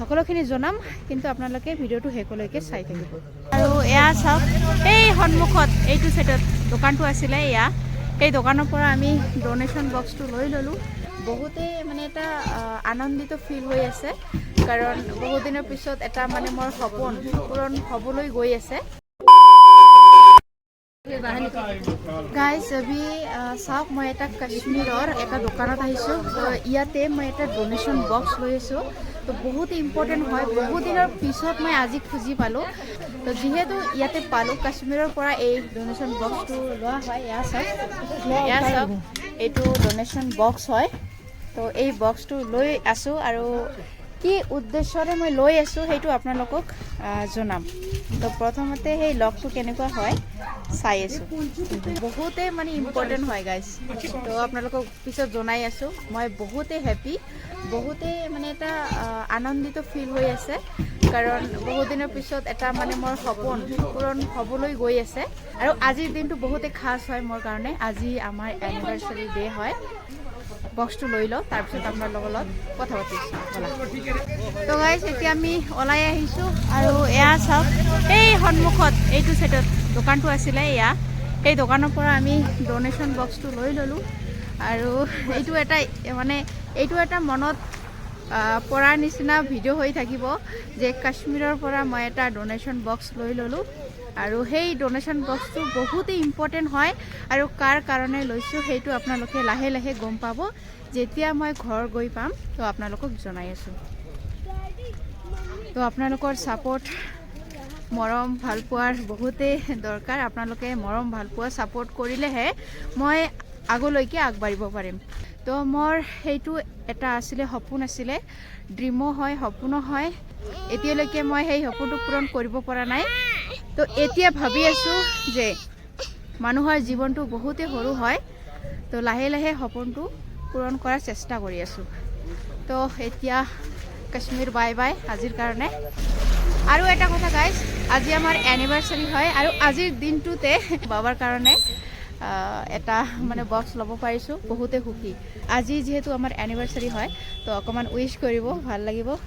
সকলোখিনি জনাম, কিন্তু আপোনালোকে ভিডিঅ'টো শেষলৈকে চাই থাকিব। আৰু এয়া চাওক, এই সন্মুখত, এইটো ছাইডত দোকানটো আছিলে এয়া। এই দোকানৰ পৰা আমি ডনেশ্যন বক্সটো লৈ ল'লোঁ। বহুতেই মানে এটা আনন্দিত ফিল হৈ আছে, কাৰণ বহুত দিনৰ পিছত এটা মানে মোৰ সপোন পূৰণ হ'বলৈ গৈ আছে। গাইজ আমি চাওক, মই এটা কাশ্মীৰৰ এটা দোকানত আহিছোঁ। ইয়াতে মই এটা ডনেশ্যন বক্স লৈ আছোঁ। তো বহুত ইম্পৰ্টেণ্ট হয় বহু দিনৰ পিছত মই আজি খুজি পালোঁ। তো যিহেতু ইয়াতে পালোঁ, কাশ্মীৰৰ পৰা এই ডনেশ্যন বক্সটো লোৱা হয়, এয়া চাওক এয়া চাওক, এইটো ডনেশ্যন বক্স হয়। তো এই বক্সটো লৈ আছোঁ আৰু কি উদ্দেশ্যৰে মই লৈ আছোঁ, সেইটো আপোনালোকক জনাম। তো প্ৰথমতে সেই লগটো কেনেকুৱা হয়, চাই আছোঁ। বহুতেই মানে ইম্পৰ্টেণ্ট হয় গাইজ তো আপোনালোকক পিছত জনাই আছোঁ। মই বহুতেই হেপী বহুতেই মানে এটা আনন্দিত ফিল হৈ আছে। কাৰণ বহুত দিনৰ পিছত এটা মানে মোৰ সপোন পূৰণ হ'বলৈ গৈ আছে। আৰু আজিৰ দিনটো বহুতেই খাচ হয় মোৰ কাৰণে। আজি আমাৰ এনিভাৰ্চাৰী ডে হয়। বক্সটো লৈ লওঁ, তাৰপিছত আপোনাৰ লগত কথা পাতিছোঁ তো গাইজ এতিয়া আমি ওলাই আহিছোঁ আৰু এয়া চাওক, এই সন্মুখত, এইটো ছাইডত দোকানটো আছিলে এয়া। এই দোকানৰ পৰা আমি ডনেশ্যন বক্সটো লৈ ল'লোঁ। আৰু এইটো এটা মানে এইটো এটা মনত পৰাৰ নিচিনা ভিডিঅ' হৈ থাকিব যে কাশ্মীৰৰ পৰা মই এটা ডনেশ্যন বক্স লৈ ল'লোঁ। আৰু সেই ডনেশ্যন বক্সটো বহুতেই ইম্পৰ্টেণ্ট হয় আৰু কাৰ কাৰণে লৈছোঁ সেইটো আপোনালোকে লাহে লাহে গম পাব। যেতিয়া মই ঘৰ গৈ পাম, তো আপোনালোকক জনাই আছোঁ। তো আপোনালোকৰ ছাপৰ্ট মৰম ভালো পোৱাৰ বহুতেই দৰকাৰ। আপোনালোকে মৰম ভালো পোৱা ছাপৰ্ট কৰিলেহে মই আগলৈকে আগবাঢ়িব পাৰিম। তো মোৰ সেইটো এটা আছিলে, সপোন আছিলে। ড্ৰিমো হয়, সপোনো হয়। এতিয়ালৈকে মই সেই সপোনটো পূৰণ কৰিব পৰা নাই। তো এতিয়া ভাবি আছোঁ যে মানুহৰ জীৱনটো বহুতেই সৰু হয়। তো লাহে লাহে সপোনটো পূৰণ কৰাৰ চেষ্টা কৰি আছোঁ। তো এতিয়া কাশ্মীৰ বাই বাই আজিৰ কাৰণে। আৰু এটা কথা গাইজ আজি আমাৰ এনিভাৰ্চাৰী হয় আৰু আজিৰ দিনটোতে বাবাৰ কাৰণে এটা মানে বক্স ল'ব পাৰিছোঁ, বহুতে সুখী। আজি যিহেতু আমাৰ এনিভাৰ্চাৰী হয়, তো অকণমান উইচ কৰিব, ভালো লাগিব।